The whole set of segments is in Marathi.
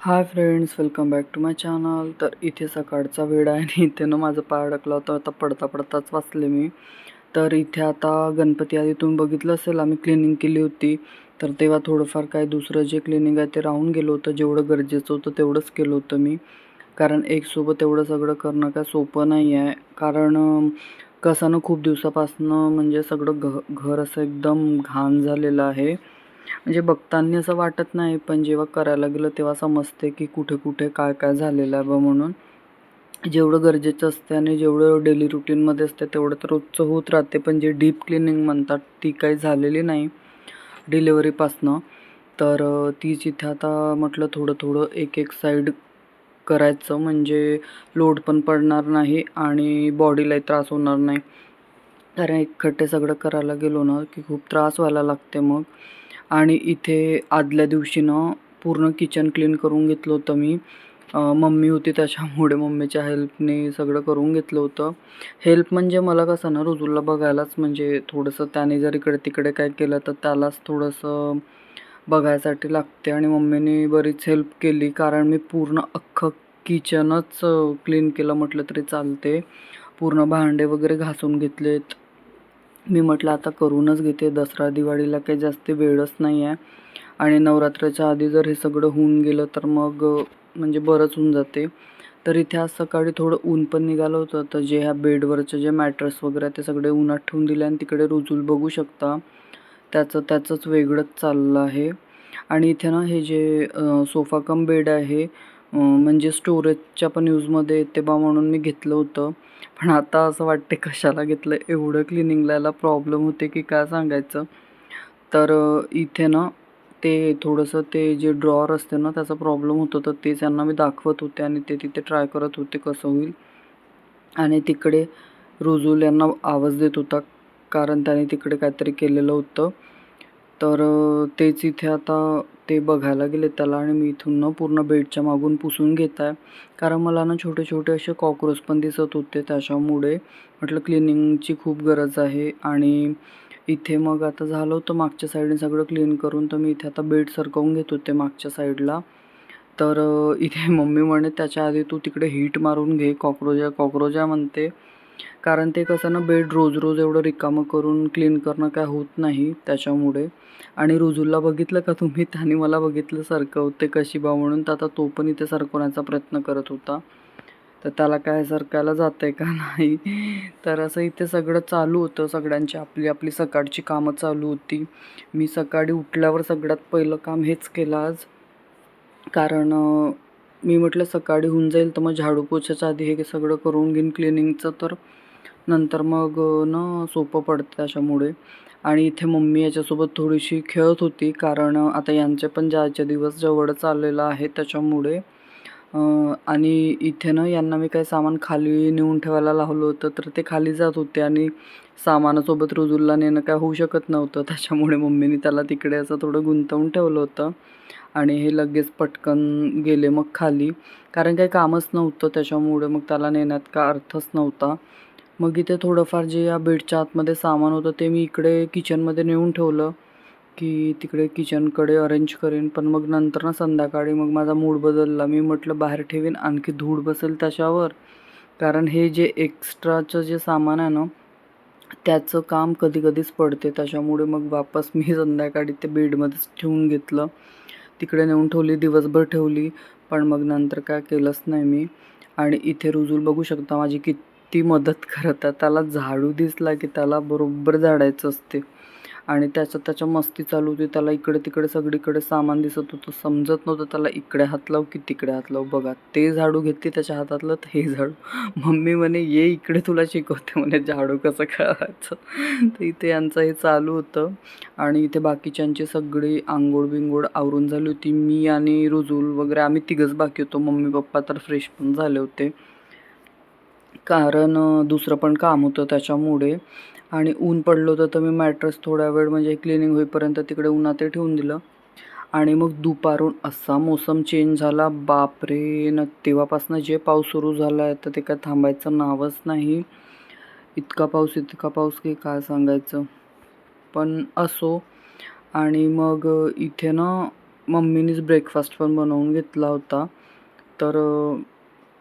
Hi friends welcome back to my channel तर इथे सकाळचा वेळ आहे आणि इथे ना माझं पाय अडकला होता. आता पडता पडताच वाचले मी. तर इथे आता गणपती आधी तुम्ही बघितलं असेल आम्ही क्लिनिंग केली होती. तर तेव्हा थोडंफार काय दुसरं जे क्लिनिंग आहे ते राहून गेलं होतं. जेवढं गरजेचं होतं तेवढंच केलं होतं मी. कारण एकसोबत एवढं सगळं करणं काय सोपं नाही आहे. कारण कसं ना खूप दिवसापासनं म्हणजे सगळं घ घर असं एकदम घाण झालेलं आहे. म्हणजे बघताना असं वाटत नाही पण जेव्हा करायला गेलं तेव्हा समजते की कुठे कुठे काय काय झालेलं आहे बा म्हणून. जेवढं गरजेचं असते आणि जेवढं डेली रुटीनमध्ये असते तेवढं तर रोजचं होत राहते पण जे डीप क्लिनिंग म्हणतात ती काही झालेली नाही डिलेवरीपासनं तर ती तीच इथे आता म्हटलं थोडं थोडं एक एक साईड करायचं म्हणजे लोड पण पडणार नाही आणि बॉडीलाही त्रास होणार नाही. कारण एकखट्टे सगळं करायला गेलो ना की खूप त्रास व्हायला लागते मग. आणि इथे आदल्या दिवशी ना पूर्ण किचन क्लीन करून घेतलं होतं मी. मम्मी होती त्याच्यामुळे मम्मीच्या हेल्पने सगळं करून घेतलं होतं. हेल्प म्हणजे मला कसं ना रुजूला बघायलाच म्हणजे थोडंसं त्याने जर इकडे तिकडे काय केलं तर त्यालाच थोडंसं बघायसाठी लागते आणि मम्मीने बरीच हेल्प केली. कारण मी पूर्ण अख्खं किचनच क्लीन केलं म्हटलं तरी चालते. पूर्ण भांडे वगैरे घासून घेतलेत. मी म्हटलं आता करूनच घेते. दसरा दिवाळीला काही जास्त वेळच नाही आहे. आणि नवरात्राच्या आधी जर हे सगळं होऊन गेलं तर मग म्हणजे बरंच होऊन जाते. तर इथे आज सकाळी थोडं ऊन पण निघालं होतं. तर जे ह्या बेडवरचे जे मॅट्रेस वगैरे ते सगळे उन्हात ठेवून दिले आणि तिकडे रुजूल बघू शकता. त्याचं त्याचंच वेगळंच चाललं आहे. आणि इथे ना हे जे सोफा कम बेड आहे म्हणजे स्टोरेजच्या पण यूजमध्ये येते बा म्हणून मी घेतलं होतं. पण आता असं वाटते कशाला घेतलं? एवढं क्लिनिंगला याला प्रॉब्लेम होते की काय सांगायचं? तर इथे ना ते थोडंसं ते जे ड्रॉवर असते ना त्याचा प्रॉब्लेम होत होता. ते त्यांना मी दाखवत होते आणि ते तिथे ट्राय करत होते कसं होईल. आणि तिकडे रुजूल यांना आवाज देत होता कारण त्याने तिकडे काहीतरी केलेलं होतं. तर तेच इथे आता ते बघायला गेले त्याला आणि मी इथून ना पूर्ण बेडच्या मागून पुसून घेत आहे कारण मला ना छोटे छोटे असे कॉक्रोच पण दिसत होते. त्याच्यामुळे म्हटलं क्लिनिंगची खूप गरज आहे. आणि इथे मग आता झालं होतं मागच्या साईडने सगळं क्लीन करून. तर मी इथे आता बेड सरकवून घेत होते मागच्या साईडला. तर इथे मम्मी म्हणे त्याच्या आधी तू तिकडे हीट मारून घे. कॉक्रोजा आहे म्हणते. कारण ते कसं ना बेड रोज रोज एवढं रिकामं करून क्लीन करणं काय होत नाही त्याच्यामुळे. आणि रुजूला बघितलं का तुम्ही? त्याने मला बघितलं सरकवते कशी बा म्हणून. तर आता तो पण इथे सरकवण्याचा प्रयत्न करत होता. तर त्याला काय सरकायला जातंय का? नाही. तर असं इथे सगळं चालू होतं. सगळ्यांची आपली आपली सकाळची कामं चालू होती. मी सकाळी उठल्यावर सगळ्यात पहिलं काम हेच केलं आज. कारण मी म्हटलं सकाळी होऊन जाईल तर मग झाडू पोछाच्या आधी हे सगळं करून घेईन क्लिनिंगचं. तर नंतर मग ना सोपं पडतं त्याच्यामुळे. आणि इथे मम्मी याच्यासोबत थोडीशी खेळत होती कारण आता यांचे पण जायचे दिवस जवळच आलेला आहे त्याच्यामुळे आणि इथे ना यांना मी काही सामान खाली नेऊन ठेवायला लावलं होतं तर ते खाली जात होते आणि सामानासोबत रुजूलला नेणं काय होऊ शकत नव्हतं. त्याच्यामुळे मम्मीने त्याला तिकडे असं थोडं गुंतवून ठेवलं होतं. आणि हे लगेच पटकन गेले मग खाली. कारण काही कामच नव्हतं त्याच्यामुळे मग त्याला नेण्यात का अर्थच नव्हता. मग इथे थोडंफार जे या बेडच्या आतमध्ये सामान होतं ते मी इकडे किचनमध्ये नेऊन ठेवलं की तिकडे किचनकडे अरेंज करेन. पण मग नंतर ना संध्याकाळी मग माझा मूड बदलला. मी म्हटलं बाहेर ठेवीन आणखी धूळ बसेल त्याच्यावर. कारण हे जे एक्स्ट्राचं जे सामान आहे ना त्याचं काम कधी कधीच पडते. त्याच्यामुळे मग वापस मी संध्याकाळी ते बेडमध्येच ठेवून घेतलं. तिकडे नेऊन ठेवली दिवसभर ठेवली पण मग नंतर काय केलंच नाही मी. आणि इथे रुजूल बघू शकता माझी किती मदत करत आहे त्याला झाडू दिसला की त्याला बरोबर झाडायचं असते. आणि त्याचं त्याच्या मस्ती चालू होती. त्याला इकडे तिकडे सगळीकडे सामान दिसत होतं. समजत नव्हतं त्याला इकडे हात लाव की तिकडे हात लाव. बघा ते झाडू घेतली त्याच्या हातातलं तर हे झाडू. मम्मी म्हणे ये इकडे तुला शिकवते. म्हणे झाडू कसं खेळायचं? तर इथे यांचं हे चालू होतं. आणि इथे बाकीच्यांची सगळी आंघोळ बिंगोळ आवरून झाली होती. मी आणि रुजूल वगैरे आम्ही तिघंच बाकी होतो. मम्मी पप्पा तर फ्रेश पण झाले होते. कारण दुसरं पण काम होतं त्याच्यामुळे. आणि ऊन पडलं होतं तर मी मॅट्रेस थोडा वेळ म्हणजे क्लिनिंग होईपर्यंत तिकडे उन्हात ठेवून दिलं. आणि मग दुपारून असा मोसम चेंज झाला. बापरे! न तेव्हापासून जे पाऊस सुरू झाला आहे तर ते काय थांबायचं नावच नाही. इतका पाऊस इतका पाऊस की काय सांगायचं. पण असो. आणि मग इथे ना मम्मीनीच ब्रेकफास्ट पण बनवून घेतला होता. तर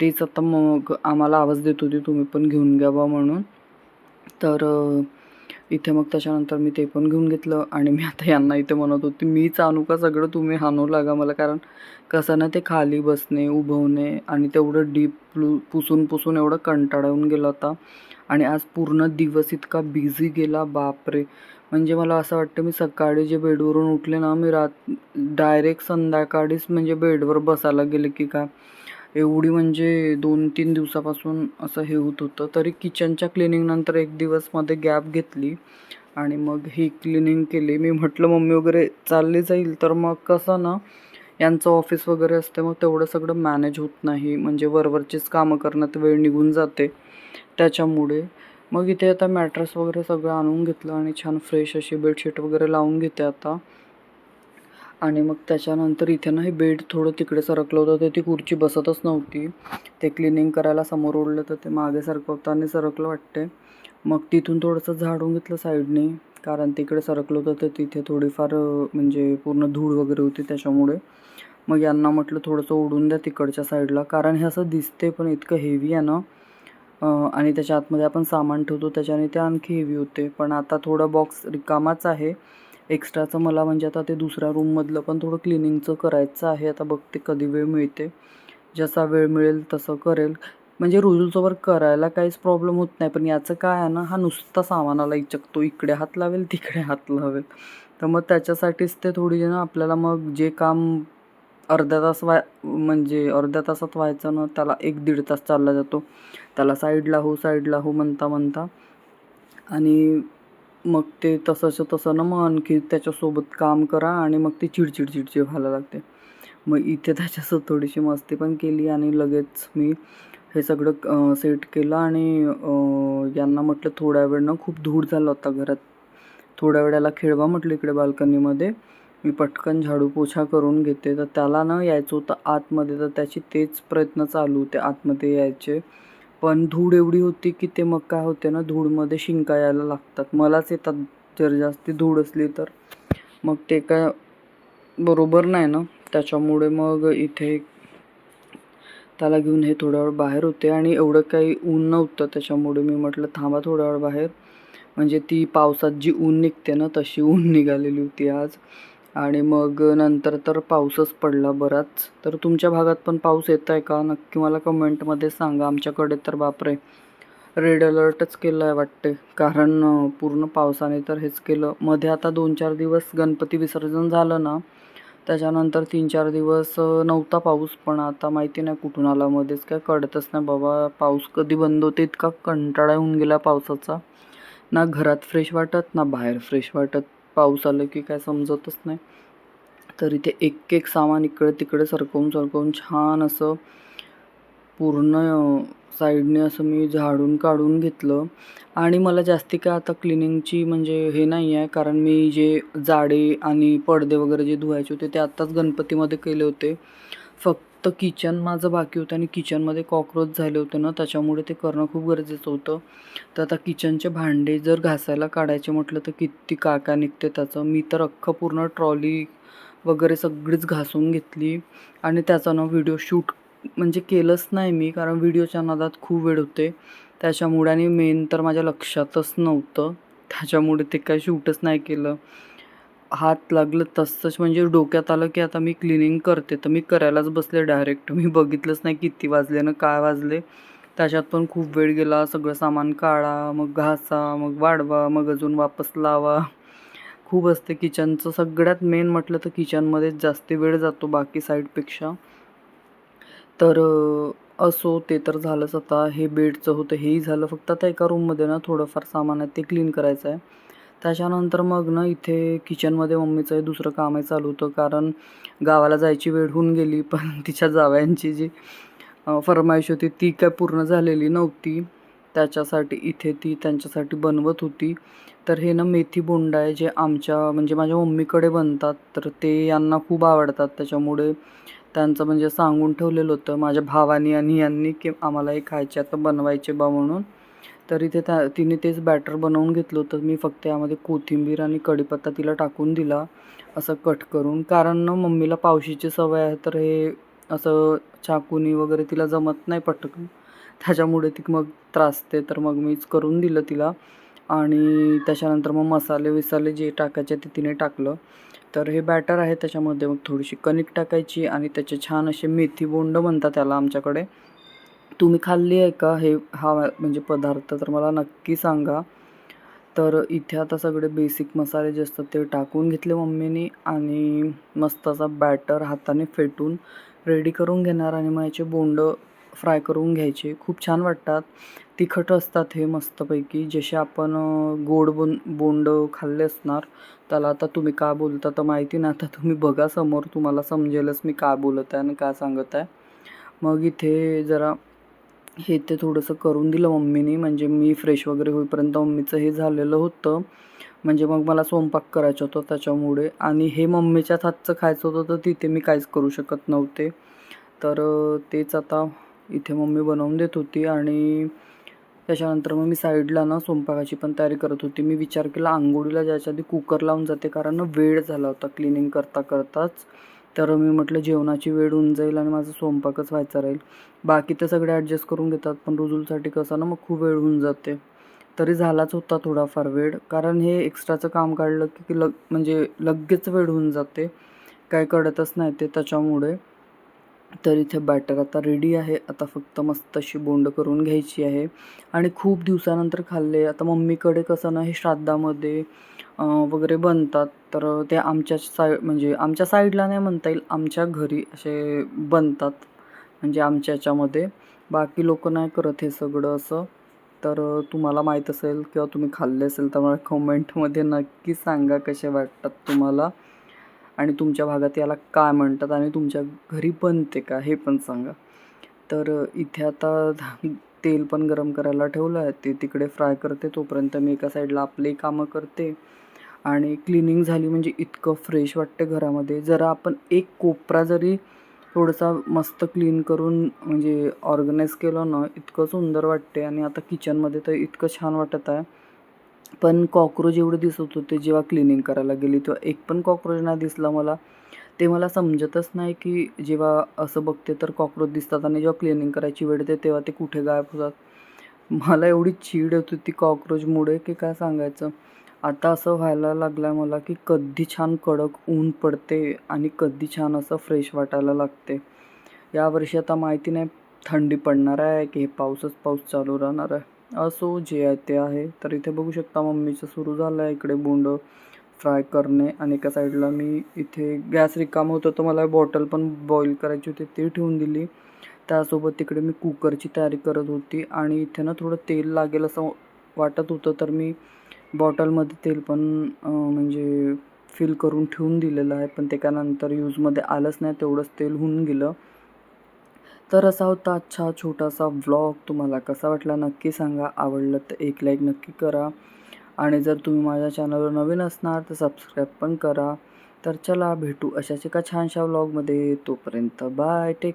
तीच आता मग आम्हाला आवाज देत होती तुम्ही पण घेऊन घ्या बा म्हणून. तर इथे मग त्याच्यानंतर मी ते पण घेऊन घेतलं आणि मी आता यांना इथे म्हणत होती मीच आणू का सगळं तुम्ही हाणू लागा मला कारण कसं ना ते खाली बसणे उभवणे आणि तेवढं डीप पुसून पुसून एवढं कंटाळून गेलं होता. आणि आज पूर्ण दिवस इतका बिझी गेला बापरे! म्हणजे मला असं वाटतं मी सकाळी जे बेडवरून उठले ना मी रात डायरेक्ट संध्याकाळीच म्हणजे बेडवर बसायला गेले की काय? एवढी म्हणजे दोन तीन दिवसापासून असं हे होत होतं. तरी किचनच्या क्लिनिंगनंतर एक दिवसमध्ये गॅप घेतली आणि मग ही क्लिनिंग केली. मी म्हटलं मम्मी वगैरे चालली जाईल. तर मग कसं ना यांचं ऑफिस वगैरे असते मग तेवढं सगळं मॅनेज होत नाही. म्हणजे वरवरचीच कामं करण्यात वेळ निघून जाते. त्याच्यामुळे मग इथे आता मॅट्रेस वगैरे सगळं आणून घेतलं आणि छान फ्रेश अशी बेडशीट वगैरे लावून घेते आता. आणि मग त्याच्यानंतर इथे ना हे बेड थोडं तिकडे सरकलं होतं. तर ती खुर्ची बसतच नव्हती. ते क्लिनिंग करायला समोर ओढलं तर ते मागे सरकवतं आणि सरकलं वाटते मग तिथून थोडंसं झाडून घेतलं साईडने कारण तिकडे सरकलं होतं तर तिथे थोडीफार म्हणजे पूर्ण धूळ वगैरे होती त्याच्यामुळे. मग यांना म्हटलं थोडंसं ओढून द्या तिकडच्या साईडला कारण हे असं दिसते पण इतकं हेवी आहे ना. आणि त्याच्या आतमध्ये आपण सामान ठेवतो त्याच्याने ते आणखी हेवी होते. पण आता थोडा बॉक्स रिकामाच आहे. एक्स्ट्राचं मला म्हणजे आता ते दुसऱ्या रूममधलं पण थोडं क्लिनिंगचं करायचं आहे. आता बघते कधी वेळ मिळते. जसा वेळ मिळेल तसं करेल. म्हणजे रुजूलसोबत करायला काहीच प्रॉब्लेम होत नाही. पण याचं काय आहे ना हा नुसता सामानाला इचकतो इकडे हात लावेल तिकडे हात लावेल. तर मग त्याच्यासाठीच ते थोडी ना आपल्याला मग जे काम अर्ध्या तास व्हाय म्हणजे अर्ध्या तासात व्हायचं ना त्याला एक दीड तास चालला जातो. त्याला साईडला हो साईडला हो म्हणता म्हणता. आणि मग ते तसंच्या तसं ना मग आणखी त्याच्यासोबत काम करा आणि मग ती चिडचिड चिडचिड व्हायला लागते. मग इथे त्याच्यासोबत थोडीशी मस्ती पण केली आणि लगेच मी हे सगळं सेट केलं आणि यांना म्हटलं थोड्या वेळ ना खूप धूर झाला होता घरात. थोड्या वेळाला खेळवा म्हटलं इकडे बाल्कनीमध्ये. मी पटकन झाडू पोछा करून घेते. तर त्याला ना यायचं होतं आतमध्ये. तर त्याची तेच प्रयत्न चालू होते आतमध्ये यायचे. पण धूळ एवढी होती की ते मग काय होते ना धूळमध्ये शिंका यायला लागतात. मलाच येतात जर जास्ती धूळ असली तर. मग ते काय बरोबर नाही ना. त्याच्यामुळे मग इथे त्याला घेऊन हे थोड्या वेळ बाहेर होते आणि एवढं काही ऊन नव्हतं. त्याच्यामुळे मी म्हटलं थांबा थोड्या वेळ बाहेर. म्हणजे ती पावसात जी ऊन निघते ना तशी ऊन निघालेली होती आज. आणि मग नंतर तर पाऊसच पडला बराच. तर तुमच्या भागात पण पाऊस येत आहे का? नक्की मला कमेंटमध्ये सांगा. आमच्याकडे तर बापरे रेड अलर्टच केलं आहे वाटते कारण पूर्ण पावसाने तर हेच केलं. मध्ये आता दोन चार दिवस गणपती विसर्जन झालं ना त्याच्यानंतर तीन चार दिवस नव्हता पाऊस. पण आता माहिती नाही कुठून आला. मध्येच काय कळतच नाही बाबा. पाऊस कधी बंद होते इतका कंटाळा येऊन गेला पावसाचा. ना घरात फ्रेश वाटत ना बाहेर फ्रेश वाटत. पाऊस आलं की काय समजतच नाही. तर इथे एक एक सामान इकडे तिकडे सरकवून सरकवून छान असं पूर्ण साईडने असं मी झाडून काढून घेतलं. आणि मला जास्ती काय आता क्लिनिंगची म्हणजे हे नाही आहे. कारण मी जे जाडे आणि पडदे वगैरे जे धुवायचे होते ते आत्ताच गणपतीमध्ये केले होते. फक्त किचन माझं बाकी होतं आणि किचनमध्ये कॉक्रोच झाले होते ना त्याच्यामुळे ते करणं खूप गरजेचं होतं. तर आता किचनचे भांडे जर घासायला काढायचे म्हटलं तर किती काय काय निघते त्याचं. मी तर अख्खं पूर्ण ट्रॉली वगैरे सगळीच घासून घेतली. आणि त्याचा ना व्हिडिओ शूट म्हणजे केलंच नाही मी कारण व्हिडिओच्या नादात खूप वेळ होते. त्याच्यामुळे आणि मेन तर माझ्या लक्षातच नव्हतं. त्याच्यामुळे ते काय शूटच नाही केलं. हात लागलं तसंच म्हणजे डोक्यात आलं की आता मी क्लिनिंग करते. तर मी करायलाच बसले डायरेक्ट मी बघितलंच नाही किती वाजले ना काय वाजले. त्याच्यात पण खूप वेळ गेला. सगळं सामान काढा मग घासा मग वाढवा मग अजून वापस लावा. खूप असते किचनचं सगळ्यात मेन म्हटलं तर किचनमध्येच जास्त वेळ जातो बाकी साईडपेक्षा तर असो ते तर झालंच आता. हे बेडचं होतं हेही झालं. फक्त आता एका रूममध्ये ना थोडंफार सामान आहे ते क्लीन करायचं आहे. त्याच्यानंतर मग ना इथे किचनमध्ये मम्मीचं हे दुसरं कामही चालू होतं. कारण गावाला जायची वेळ होऊन गेली पण तिच्या जावयांची जी फरमाईश होती ती काय पूर्ण झालेली नव्हती. त्याच्यासाठी इथे ती त्यांच्यासाठी बनवत होती. तर हे ना मेथी बोंडा आहे जे आमच्या म्हणजे माझ्या मम्मीकडे बनतात तर ते यांना खूप आवडतात. त्याच्यामुळे त्यांचं म्हणजे सांगून ठेवलेलं होतं माझ्या भावानी आणि यांनी की आम्हाला हे खायचे आता बनवायचे बा म्हणून. तर इथे त्या तिने तेच बॅटर बनवून घेतलं होतं. मी फक्त यामध्ये कोथिंबीर आणि कढीपत्ता तिला टाकून दिला असं कट करून. कारण ना मम्मीला पावशीची सवय आहे तर हे असं चाकूनी वगैरे तिला जमत नाही पटकन. त्याच्यामुळे ती मग त्रासते तर मग मीच करून दिलं तिला. आणि त्याच्यानंतर मग मसाले विसाले जे टाकायचे ते तिने टाकलं. तर हे बॅटर आहे त्याच्यामध्ये. मग थोडीशी कणिक टाकायची आणि त्याचे छान असे मेथी बोंड म्हणतात त्याला आमच्याकडे. तुम्ही खाल्ली आहे का? हे हा म्हणजे पदार्थ तर मला नक्की सांगा. तर इथे आता सगळे बेसिक मसाले जे असतात ते टाकून घेतले मम्मीनी आणि मस्त असा बॅटर हाताने फेटून रेडी करून घेणार आणि मग याचे बोंड फ्राय करून घ्यायचे. खूप छान वाटतात. तिखट असतात हे मस्तपैकी. जसे आपण गोड बोन बोंड खाल्ले असणार त्याला आता तुम्ही का बोलता तर माहिती नाही. आता तुम्ही बघा समोर तुम्हाला समजेलच मी काय बोलत आहे आणि काय सांगत आहे. मग इथे जरा हे ते थोडंसं करून दिलं मम्मीने. म्हणजे मी फ्रेश वगैरे होईपर्यंत मम्मीचं हे झालेलं होतं. म्हणजे मग मला स्वयंपाक करायचा होता त्याच्यामुळे. आणि हे मम्मीच्याच हातचं खायचं होतं तर तिथे मी काहीच करू शकत नव्हते. तर तेच आता इथे मम्मी बनवून देत होती आणि त्याच्यानंतर मग मी साईडला ना स्वयंपाकाची पण तयारी करत होती. मी विचार केला आंघोळीला जायच्या आधी कुकर लावून जाते कारण वेळ झाला होता क्लिनिंग करता करताच तर मी म्हटलं जेवणाची वेळ होऊन जाईल आणि माझा स्वयंपाकच व्हायचा राहील. बाकी तर सगळे ॲडजस्ट करून घेतात पण रुजूलसाठी कसं ना मग खूप वेळ होऊन जाते. तरी झालाच होता थोडाफार वेळ कारण हे एक्स्ट्राचं काम काढलं की लग म्हणजे लगेच वेळ होऊन जाते. काय कळतच नाही ते त्याच्यामुळे. तर इथे बॅटर आता रेडी आहे. आता फक्त मस्त अशी बोंड करून घ्यायची आहे. आणि खूप दिवसानंतर खाल्ले. आता मम्मीकडे कसं ना हे श्राद्धामध्ये वगैरे बनतात. तर ते आमच्या साय म्हणजे आमच्या साईडला नाही म्हणता येईल आमच्या घरी असे बनतात. म्हणजे आमच्या याच्यामध्ये. बाकी लोक नाही करत हे सगळं असं. तर तुम्हाला माहीत असेल किंवा तुम्ही खाल्ले असेल तर मला कमेंटमध्ये नक्की सांगा कसे वाटतात तुम्हाला. आणि तुमच्या भागात याला काय म्हणतात आणि तुमच्या घरी बनते का हे पण सांगा. तर इथे आता तेल पण गरम करायला ठेवलं आहे. ते तिकडे फ्राय करते. तोपर्यंत मी एका साईडला आपली कामं करते. आणि क्लिनिंग झाली म्हणजे इतकं फ्रेश वाटते घरामध्ये. जरा आपण एक कोपरा जरी थोडासा मस्त क्लीन करून म्हणजे ऑर्गनाईज केलं ना इतकं सुंदर वाटते आणि आता किचनमध्ये तर इतकं छान वाटत आहे. पण कॉक्रोच एवढे दिसत होते जेव्हा क्लिनिंग करायला गेली तेव्हा एक पण कॉक्रोच नाही दिसला मला. ते मला समजतच नाही की जेव्हा असं बघते तर कॉक्रोच दिसतात आणि जेव्हा क्लिनिंग करायची वेळ येते तेव्हा ते कुठे गायब होतात. मला एवढी चीड येत होती कॉक्रोचमुळे की काय सांगायचं. आता असं व्हायला लागलं आहे मला की कधी छान कडक ऊन पडते आणि कधी छान असं फ्रेश वाटायला लागते. यावर्षी आता माहिती नाही थंडी पडणार आहे की हे पाऊसच पाऊस चालू राहणार आहे. असो जे आहे ते आहे. तर इथे बघू शकता मम्मीचं सुरू झालं आहे इकडे बोंड फ्राय करणे आणि एका साईडला मी इथे गॅस रिकाम होतं तर मला बॉटल पण बॉईल करायची होती ती ठेवून दिली. त्यासोबत तिकडे मी कुकरची तयारी करत होती आणि इथे ना थोडं तेल लागेल असं वाटत होतं तर मी बॉटलमध्ये तेल पण म्हणजे फिल करून ठेवून दिलेलं आहे पण ते काय नंतर यूजमध्ये आलंच नाही तेवढंच तेल होऊन गेलं. तर असा होता अच्छा छोटासा व्लॉग तुम्हाला कसा वाटला नक्की सांगा. आवडलं तर एक लाईक नक्की करा. आणि जर तुम्ही माझ्या चॅनलवर नवीन असणार तर सबस्क्राईब पण करा. तर चला भेटू अशाच एका छानशा व्लॉगमध्ये तोपर्यंत बाय टेक